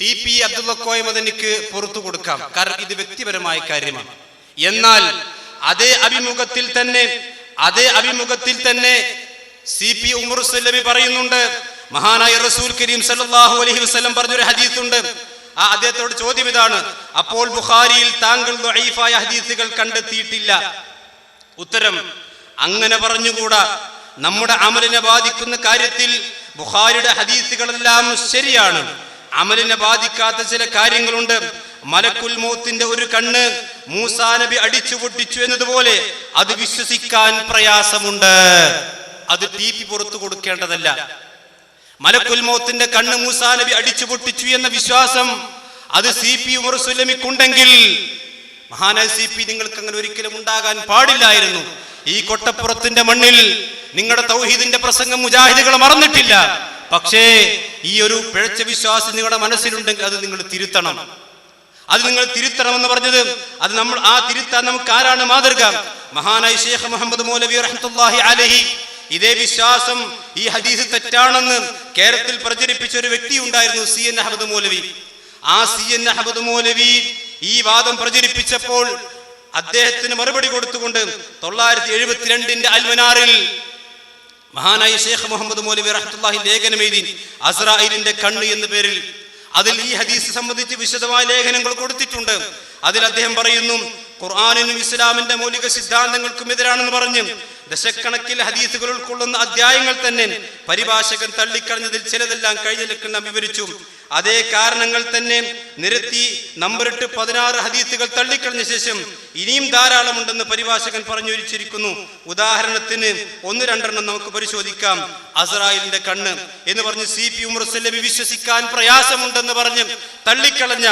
ടി പി അബ്ദുള്ള അതിനിക്ക് പുറത്തു കൊടുക്കാം. കാരണം ഇത് വ്യക്തിപരമായ കാര്യമാണ്. എന്നാൽ അതേ അഭിമുഖത്തിൽ തന്നെ അതേ അഭിമുഖത്തിൽ തന്നെ സി പി ഉമർ സല്ലമി പറയുന്നുണ്ട്. മഹാനായ റസൂൽ കരീം സല്ലാഹു അലഹി വസ്ലം പറഞ്ഞൊരു ഹദീസുണ്ട്. ആ അദ്ദേഹത്തോട് ചോദ്യം ഇതാണ്. അപ്പോൾ ബുഖാരിയിൽ താങ്കൾ ദൈഫായ ഹദീസുകൾ കണ്ടെത്തിയിട്ടില്ല. ഉത്തരം അങ്ങനെ പറഞ്ഞുകൂടാ. നമ്മുടെ അമലിനെ ബാധിക്കുന്ന കാര്യത്തിൽ ബുഖാരിയുടെ ഹദീസുകളെല്ലാം ശരിയാണ്. അമലിനെ ബാധിക്കാത്ത ചില കാര്യങ്ങളുണ്ട്. മലക്കുൽ മൗത്തിന്റെ ഒരു കണ്ണ് മൂസാ നബി അടിച്ചു പൊട്ടിച്ചു എന്നതുപോലെ അത് വിശ്വസിക്കാൻ പ്രയാസമുണ്ട്. അത് ടി പി പുറത്തു കൊടുക്കേണ്ടതല്ല. മലക്കുൽ മൗത്തിന്റെ കണ്ണ് മൂസാ നബി അടിച്ചു പൊട്ടിച്ചു എന്ന വിശ്വാസം അത് സി പി ഉമർസുലമിക്കുണ്ടെങ്കിൽ മഹാനായ സി പി നിങ്ങൾക്ക് അങ്ങനെ ഒരിക്കലും ഉണ്ടാകാൻ പാടില്ലായിരുന്നു. ഈ കൊട്ടപ്പുറത്തിന്റെ മണ്ണിൽ നിങ്ങളുടെ തൗഹീദിന്റെ പ്രസംഗം മുജാഹിദുകൾ മറന്നിട്ടില്ല. പക്ഷേ ഈ ഒരു പിഴച്ച വിശ്വാസം നിങ്ങളുടെ മനസ്സിലുണ്ടെങ്കിൽ അത് നിങ്ങൾ തിരുത്തണം. അത് നിങ്ങൾ തിരുത്തണം എന്ന് പറഞ്ഞത് അത് നമ്മൾ ആ തിരുത്താൻ നമുക്ക് ആരാണ് മാതൃക? മഹാനായി ഷേഖ് മുഹമ്മദ് മൗലവി റഹ്മത്തുള്ളാഹി അലഹി ഇതേ വിശ്വാസം ഈ ഹദീസ് തെറ്റാണെന്ന് കേരളത്തിൽ പ്രചരിപ്പിച്ച ഒരു വ്യക്തി ഉണ്ടായിരുന്നു സി എൻ അഹമ്മദ് മൗലവി. ആ സി എൻ അഹമ്മദ് മൗലവി ഈ വാദം പ്രചരിപ്പിച്ചപ്പോൾ അദ്ദേഹത്തിന് മറുപടി കൊടുത്തുകൊണ്ട് തൊള്ളായിരത്തി എഴുപത്തിരണ്ടിന്റെ അൽമനാറിൽ മഹാനായ ഷേഖ് മുഹമ്മദ് മൗലവി റഹ്മത്തുള്ളാഹി ലേഖനം എഴുതി അസ്രായിലിന്റെ കണ്ണ് എന്ന പേരിൽ അതിൽ ഈ ഹദീസ് സംബന്ധിച്ച് വിശദമായ ലേഖനങ്ങൾ കൊടുത്തിട്ടുണ്ട്. അതിൽ അദ്ദേഹം പറയുന്നു ഖുർആാനിനും ഇസ്ലാമിന്റെ മൗലിക സിദ്ധാന്തങ്ങൾക്കും എതിരാണെന്ന് പറഞ്ഞ് ദശക്കണക്കിൽ ഹദീസുകൾ ഉൾക്കൊള്ളുന്ന അധ്യായങ്ങൾ തന്നെ പരിഭാഷകൻ തള്ളിക്കളഞ്ഞതിൽ ചിലതെല്ലാം കഴിഞ്ഞ ലക്കണം വിവരിച്ചു. അതേ കാരണങ്ങൾ തന്നെ നിരത്തി നമ്പറിട്ട് പതിനാറ് ഹദീസുകൾ തള്ളിക്കളഞ്ഞ ശേഷം ഇനിയും ധാരാളമുണ്ടെന്ന് പരിഭാഷകൻ പറഞ്ഞു വെച്ചിരിക്കുന്നു ഉദാഹരണത്തിന് ഒന്ന് രണ്ടെണ്ണം നമുക്ക് പരിശോധിക്കാം. അസറായിലിന്റെ കണ്ണ് എന്ന് പറഞ്ഞ് സി പി ഉമർസല്ലമി വിശ്വസിക്കാൻ പ്രയാസമുണ്ടെന്ന് പറഞ്ഞ് തള്ളിക്കളഞ്ഞ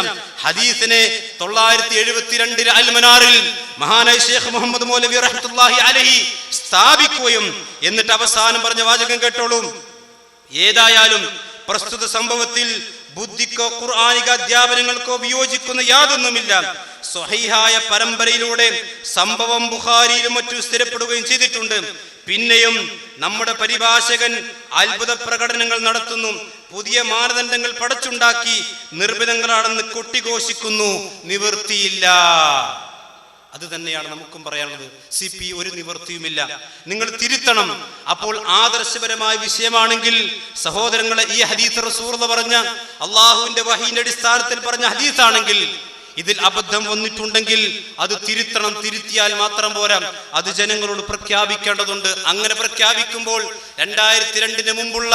ഹദീസിനെ തൊള്ളായിരത്തി എഴുപത്തിരണ്ടിൽ അൽമനാറിൽ മഹാനായ ഷേഖ് മുഹമ്മദ് മൗലവി റഹത്തുല്ലാഹി അലഹി സ്ഥാപിക്കുകയും എന്നിട്ട് അവസാനം പറഞ്ഞ വാചകം കേട്ടോളൂ. ഏതായാലും പ്രസ്തുത സംഭവത്തിൽ ബുദ്ധിക്കോ ഖുർആാനിക അധ്യാപനങ്ങൾക്കോ വിയോജിക്കുന്ന യാതൊന്നുമില്ല. സ്വഹീഹായ പരമ്പരയിലൂടെ സംഭവം ബുഖാരിയിലും മറ്റും സ്ഥിരപ്പെടുകയും ചെയ്തിട്ടുണ്ട്. പിന്നെയും നമ്മുടെ പരിഭാഷകൻ അത്ഭുത പ്രകടനങ്ങൾ നടത്തുന്നു. പുതിയ മാനദണ്ഡങ്ങൾ പടച്ചുണ്ടാക്കി നിർമ്മിതങ്ങളാണെന്ന് കൊട്ടിഘോഷിക്കുന്നു. നിവൃത്തിയില്ല. അത് തന്നെയാണ് നമുക്കും പറയാനുള്ളത്. സി പി ഒരു നിവൃത്തിയുമില്ല. നിങ്ങൾ തിരുത്തണം. അപ്പോൾ ആദർശപരമായ വിഷയമാണെങ്കിൽ സഹോദരങ്ങളെ ഈ ഹദീസ് റസൂർ എന്ന് പറഞ്ഞ അള്ളാഹുവിന്റെ വഹീന്റെ അടിസ്ഥാനത്തിൽ പറഞ്ഞ ഹദീസാണെങ്കിൽ ഇതിൽ അബദ്ധം വന്നിട്ടുണ്ടെങ്കിൽ അത് തിരുത്തണം തിരുത്തിയാൽ മാത്രം പോരാ. അത് ജനങ്ങളോട് പ്രഖ്യാപിക്കേണ്ടതുണ്ട്. അങ്ങനെ പ്രഖ്യാപിക്കുമ്പോൾ രണ്ടായിരത്തി രണ്ടിന് മുമ്പുള്ള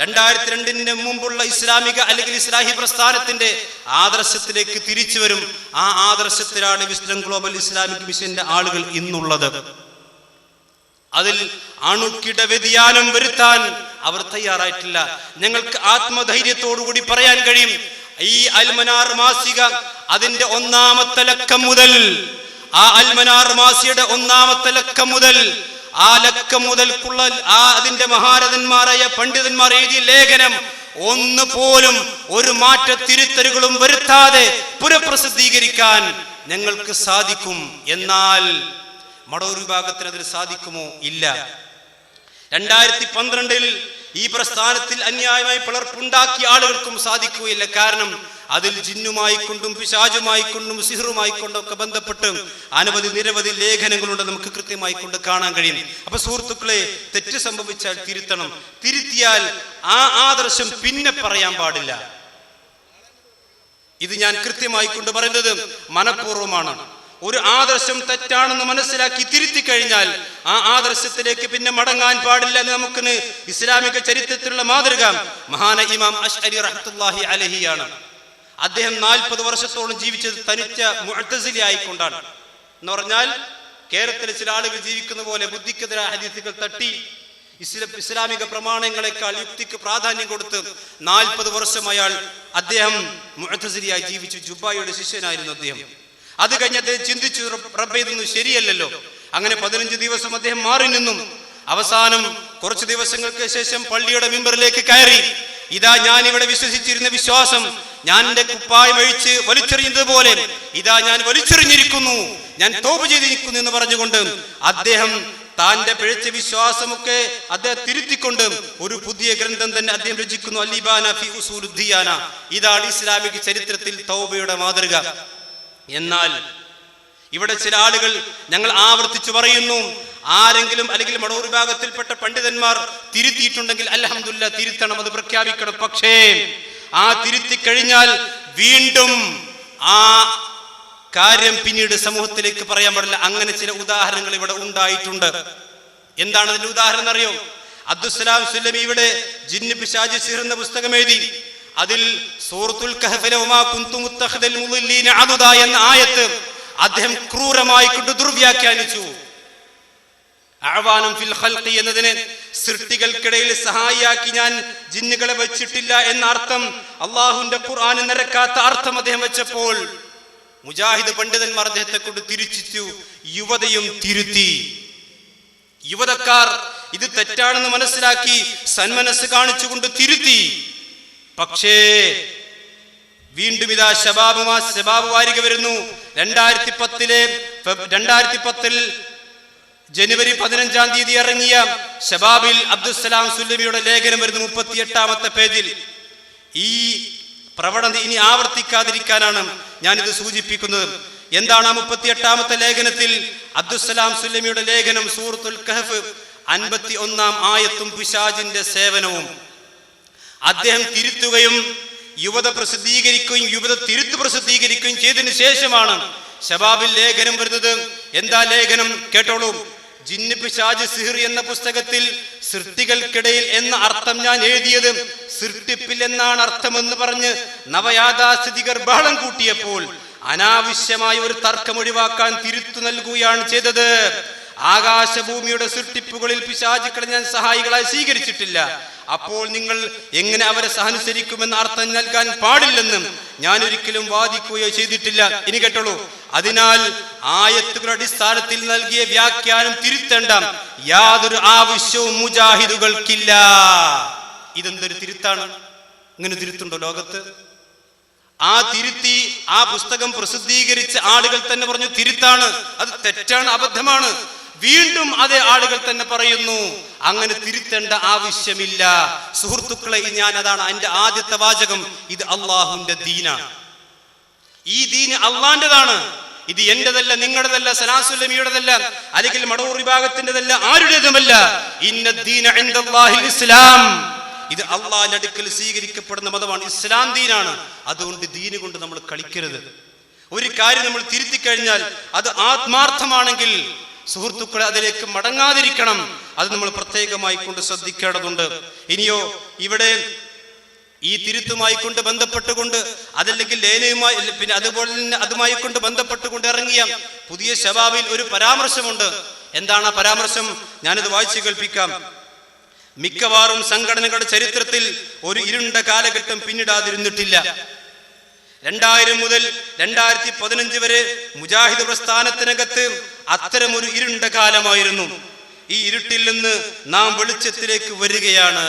രണ്ടായിരത്തി രണ്ടിന് മുമ്പുള്ള ഇസ്ലാമിക അല്ലെങ്കിൽ ഇസ്ലാഹി പ്രസ്ഥാനത്തിന്റെ ആദർശത്തിലേക്ക് തിരിച്ചു വരും. ആ ആദർശത്തിലാണ് വിസ്ഡം ഗ്ലോബൽ ഇസ്ലാമിക് മിഷന്റെ ആളുകൾ ഇന്നുള്ളത് അതിൽ അണുക്കിട വ്യതിയാനം വരുത്താൻ അവർ തയ്യാറായിട്ടില്ല. ഞങ്ങൾക്ക് ആത്മധൈര്യത്തോടുകൂടി പറയാൻ കഴിയും. ഈ അൽമനാർ മാസിക അതിന്റെ ഒന്നാമത്തെ ലക്കം മുതൽ ആ അൽമനാർ മാസിയുടെ ഒന്നാമത്തെ ലക്കം മുതൽ ആ ലക്കം മുതൽക്കുള്ള ആ അതിന്റെ മഹാരഥന്മാരായ പണ്ഡിതന്മാർ എഴുതിയ ലേഖനം ഒന്ന് പോലും ഒരു മാറ്റ തിരുത്തലുകളും വരുത്താതെ പുനഃപ്രസിദ്ധീകരിക്കാൻ ഞങ്ങൾക്ക് സാധിക്കും. എന്നാൽ മടോർ വിഭാഗത്തിന് അതിന് സാധിക്കുമോ? ഇല്ല. രണ്ടായിരത്തി പന്ത്രണ്ടിൽ ഈ പ്രസ്ഥാനത്തിൽ അന്യായമായി പിളർപ്പുണ്ടാക്കിയ ആളുകൾക്കും സാധിക്കുകയില്ല. കാരണം അതിൽ ജിന്നുമായി കൊണ്ടും പിശാചുമായി കൊണ്ടും സിഹറുമായി കൊണ്ടും ഒക്കെ ബന്ധപ്പെട്ട് അനവധി നിരവധി ലേഖനങ്ങളുണ്ട് നമുക്ക് കൃത്യമായി കൊണ്ട് കാണാൻ കഴിയും. അപ്പൊ സുഹൃത്തുക്കളെ തെറ്റ് സംഭവിച്ചാൽ തിരുത്തണം. തിരുത്തിയാൽ ആ ആദർശം പിന്നെ പറയാൻ പാടില്ല. ഇത് ഞാൻ കൃത്യമായി കൊണ്ട് പറയുന്നത് മനഃപൂർവമാണ്. ഒരു ആദർശം തെറ്റാണെന്ന് മനസ്സിലാക്കി തിരുത്തി കഴിഞ്ഞാൽ ആ ആദർശത്തിലേക്ക് പിന്നെ മടങ്ങാൻ പാടില്ല എന്ന് നമുക്ക് ഇസ്ലാമിക ചരിത്രത്തിലുള്ള മാതൃക മഹാന ഇമാം അഷ്അരി റഹത്തുല്ലാഹി അലഹിയാണ്. അദ്ദേഹം നാൽപ്പത് വർഷത്തോളം ജീവിച്ചത് തനിച്ച മുഴത്തസിലി ആയിക്കൊണ്ടാണ് എന്ന് പറഞ്ഞാൽ കേരളത്തിലെ ചില ആളുകൾ ജീവിക്കുന്ന പോലെ ബുദ്ധിക്കെതിരായ ഹദീസുകൾ തട്ടി ഇസ്ല ഇസ്ലാമിക പ്രമാണങ്ങളെക്കാൾ യുക്തിക്ക് പ്രാധാന്യം കൊടുത്ത് നാൽപ്പത് വർഷം അയാൾ അദ്ദേഹം മുഴത്തസിലിയായി ജീവിച്ചു. ജുബായിയുടെ ശിഷ്യനായിരുന്നു അദ്ദേഹം. അത് കഴിഞ്ഞ് അദ്ദേഹം ചിന്തിച്ചു ഇതൊന്നും ശരിയല്ലല്ലോ. അങ്ങനെ പതിനഞ്ച് ദിവസം അദ്ദേഹം മാറി നിന്നും. അവസാനം കുറച്ച് ദിവസങ്ങൾക്ക് ശേഷം പള്ളിയുടെ മിമ്പറിലേക്ക് കയറി. ഇതാ ഞാൻ ഇവിടെ വിശ്വസിച്ചിരുന്ന വിശ്വാസം. ഞാൻ എന്റെ കുപ്പായം അഴിച്ച് വലിച്ചെറിയുന്നത് പോലെ. ഇതാ ഞാൻ വലിച്ചെറിഞ്ഞിരിക്കുന്നു. ഞാൻ തോപ് ചെയ്തിരിക്കുന്നു എന്ന് പറഞ്ഞുകൊണ്ട് അദ്ദേഹം താന്റെ പിഴച്ച വിശ്വാസമൊക്കെ അദ്ദേഹം തിരുത്തിക്കൊണ്ട് ഒരു പുതിയ ഗ്രന്ഥം തന്നെ അദ്ദേഹം രചിക്കുന്നു. അലിബാന ഫി ഉസൂലുദ്ദിയാന. ഇതാണ് ഇസ്ലാമിക ചരിത്രത്തിൽ തൗബയുടെ മാതൃക. എന്നാൽ ഇവിടെ ചില ആളുകൾ ഞങ്ങൾ ആവർത്തിച്ചു പറയുന്നു ആരെങ്കിലും അല്ലെങ്കിൽ മടൂർ വിഭാഗത്തിൽപ്പെട്ട പണ്ഡിതന്മാർ തിരുത്തിയിട്ടുണ്ടെങ്കിൽ അലഹമില്ല തിരുത്തണം അത് പ്രഖ്യാപിക്കണം. പക്ഷേ ആ തിരുത്തി കഴിഞ്ഞാൽ വീണ്ടും ആ കാര്യം പിന്നീട് സമൂഹത്തിലേക്ക് പറയാൻ പാടില്ല. അങ്ങനെ ചില ഉദാഹരണങ്ങൾ ഇവിടെ ഉണ്ടായിട്ടുണ്ട്. എന്താണ് അതിന്റെ ഉദാഹരണം അറിയോ? അബ്ദുസ്സലാം സുല്ലമി ഇവിടെ ജിന്ന് പിശാജി സിർ എന്ന പുസ്തകം എഴുതി. അതിൽ സൂറത്തുൽ കഹഫിലെ ഉമാ കുന്തു മുത്തഖദൽ മുളില്ലീന അദുദ എന്ന ആയത്ത് അദ്ദേഹം ക്രൂരമായി കൊണ്ട് ദുർവ്യാഖ്യാനിച്ചു. അഴവാനം ഫിൽ ഖൽഖി എന്നതിന് സൃഷ്ടികൾക്കിടയിൽ സഹായിയാക്കി ഞാൻ ജിന്നുകളെ വെച്ചിട്ടില്ല എന്ന അർത്ഥം അള്ളാഹുവിന്റെ ഖുർആൻ നിരക്കാത്ത അർത്ഥം അദ്ദേഹം വെച്ചപ്പോൾ മുജാഹിദ് പണ്ഡിതന്മാർ അദ്ദേഹത്തെ കൊണ്ട് തിരിച്ചു യുവതയും തിരുത്തി. യുവതക്കാർ ഇത് തെറ്റാണെന്ന് മനസ്സിലാക്കി സന്മനസ് കാണിച്ചുകൊണ്ട് തിരുത്തി. പക്ഷേ വീണ്ടും ഇതാ ശബാബ് മാ ശബാബ് വാരിക വരുന്നു. രണ്ടായിരത്തി പത്തിലെ രണ്ടായിരത്തി പത്തിൽ ജനുവരി പതിനഞ്ചാം തീയതി ഇറങ്ങിയ ഷബാബിൽ അബ്ദുസലാം സുല്ലമിയുടെ ലേഖനം വരുന്നു മുപ്പത്തി എട്ടാമത്തെ പേജിൽ. ഈ പ്രവണത ഇനി ആവർത്തിക്കാതിരിക്കാനാണ് ഞാനിത് സൂചിപ്പിക്കുന്നത്. എന്താണ് ആ മുപ്പത്തി എട്ടാമത്തെ ലേഖനത്തിൽ അബ്ദുസലാം സുല്ലമിയുടെ ലേഖനം സൂറത്തുൽ കഹഫ് അൻപത്തി ഒന്നാം ആയത്തും പിശാജിന്റെ സേവനവും. അദ്ദേഹം തിരുത്തുകയും യുവത പ്രസിദ്ധീകരിക്കുകയും യുവത തിരുത്തു പ്രസിദ്ധീകരിക്കുകയും ചെയ്തതിന് ശേഷമാണ് ശബാബിൽ ലേഖനം വരുന്നത്. എന്താ ലേഖനം? കേട്ടോളൂ. ജിന്ന് പിശാജ് സിഹിർ എന്ന പുസ്തകത്തിൽ സൃഷ്ടികൾക്കിടയിൽ എന്ന അർത്ഥം ഞാൻ എഴുതിയത്. സൃഷ്ടിപ്പിൽ എന്നാണ് അർത്ഥമെന്ന് പറഞ്ഞ് നവയാഥാസ്ഥിതികർ ബഹളം കൂട്ടിയപ്പോൾ അനാവശ്യമായ ഒരു തർക്കം ഒഴിവാക്കാൻ തിരുത്തു നൽകുകയാണ് ചെയ്തത്. ആകാശഭൂമിയുടെ സൃഷ്ടിപ്പുകളിൽ പിശാചുക്കളെ ഞാൻ സഹായികളായി സ്വീകരിച്ചിട്ടില്ല. അപ്പോൾ നിങ്ങൾ എങ്ങനെ അവരെ സഹനുസരിക്കുമെന്ന് അർത്ഥം നൽകാൻ പാടില്ലെന്നും ഞാൻ ഒരിക്കലും വാദിക്കുകയോ ചെയ്തിട്ടില്ല. ഇനി കേട്ടോളൂ. അതിനാൽ ആയത്തുകളുടെ അടിസ്ഥാനത്തിൽ നൽകിയ വ്യാഖ്യാനം തിരുത്തേണ്ട യാതൊരു ആവശ്യവും മുജാഹിദുകൾക്കില്ല. ഇതെന്തൊരു തിരുത്താണ്? ഇങ്ങനെ തിരുത്തുണ്ടോ ലോകത്ത്? ആ തിരുത്തി ആ പുസ്തകം പ്രസിദ്ധീകരിച്ച് ആളുകൾ തന്നെ പറഞ്ഞു തിരുത്താണ്. അത് തെറ്റാണ് അബദ്ധമാണ്. വീണ്ടും അതേ ആളുകൾ തന്നെ പറയുന്നു അങ്ങനെ തിരുത്തേണ്ട ആവശ്യമില്ല. സുഹൃത്തുക്കളെ ഞാൻ അതാണ് എന്റെ ആദ്യത്തെ വാചകം. ഇത് അള്ളാഹുവിന്റെ ദീനാണ്. ഈ ദീന് അള്ളാന്റെതാണ് ഇത് എന്റേതല്ല നിങ്ങളുടെതല്ല സനാസുലമിയുടെതല്ല അല്ലെങ്കിൽ മടവൂർ വിഭാഗത്തിന്റെതല്ല ആരുടേതുമല്ല. ഇന്ന ഇസ്ലാം. ഇത് അള്ളാഹിന്റെ അടുക്കൽ സ്വീകരിക്കപ്പെടുന്ന മതമാണ്. ഇസ്ലാം ദീനാണ്. അതുകൊണ്ട് ദീന് കൊണ്ട് നമ്മൾ കളിക്കരുത്. ഒരു കാര്യം നമ്മൾ തിരുത്തി കഴിഞ്ഞാൽ അത് ആത്മാർത്ഥമാണെങ്കിൽ സുഹൃത്തുക്കളെ അതിലേക്ക് മടങ്ങാതിരിക്കണം. അത് നമ്മൾ പ്രത്യേകമായി കൊണ്ട് ശ്രദ്ധിക്കേണ്ടതുണ്ട്. ഇനിയോ ഇവിടെ ഈ തിരുത്തുമായി കൊണ്ട് ബന്ധപ്പെട്ടുകൊണ്ട് അതല്ലെങ്കിൽ ലേനയുമായി പിന്നെ അതുപോലെ തന്നെ അതുമായി കൊണ്ട് ബന്ധപ്പെട്ടുകൊണ്ട് ഇറങ്ങിയ പുതിയ ശബാബിൽ ഒരു പരാമർശമുണ്ട്. എന്താണ് ആ പരാമർശം? ഞാനിത് വായിച്ചു കേൾപ്പിക്കാം. മിക്കവാറും സംഘടനകളുടെ ചരിത്രത്തിൽ ഒരു ഇരുണ്ട കാലഘട്ടം പിന്നിടാതിരുന്നിട്ടില്ല. രണ്ടായിരം മുതൽ രണ്ടായിരത്തി പതിനഞ്ച് വരെ മുജാഹിദ് പ്രസ്ഥാനത്തിനകത്ത് അത്തരമൊരു ഇരുണ്ട കാലമായിരുന്നു. ഈ ഇരുട്ടിൽ നിന്ന് നാം വെളിച്ചത്തിലേക്ക് വരികയാണ്.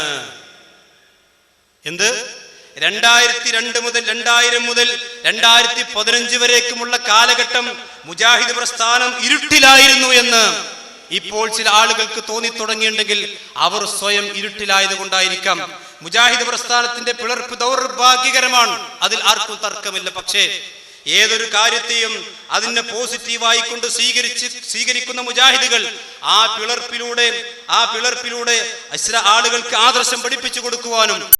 എന്ത്? രണ്ടായിരത്തി രണ്ട് മുതൽ രണ്ടായിരം മുതൽ രണ്ടായിരത്തി പതിനഞ്ച് വരേക്കുമുള്ള കാലഘട്ടം മുജാഹിദ് പ്രസ്ഥാനം ഇരുട്ടിലായിരുന്നു എന്ന് ഇപ്പോൾ ചില ആളുകൾക്ക് തോന്നി തുടങ്ങിയിട്ടുണ്ടെങ്കിൽ അവർ സ്വയം ഇരുട്ടിലായത് കൊണ്ടായിരിക്കാം മുജാഹിദ് പ്രസ്ഥാനത്തിന്റെ പിളർപ്പ് ദൗർഭാഗ്യകരമാണ്. അതിൽ ആർക്കും തർക്കമില്ല. പക്ഷേ ഏതൊരു കാര്യത്തെയും അതിനെ പോസിറ്റീവായി കൊണ്ട് സ്വീകരിച്ച് സ്വീകരിക്കുന്ന മുജാഹിദുകൾ ആ പിളർപ്പിലൂടെ ആ പിളർപ്പിലൂടെ ആളുകൾക്ക് ആദർശം പഠിപ്പിച്ചു കൊടുക്കുവാനും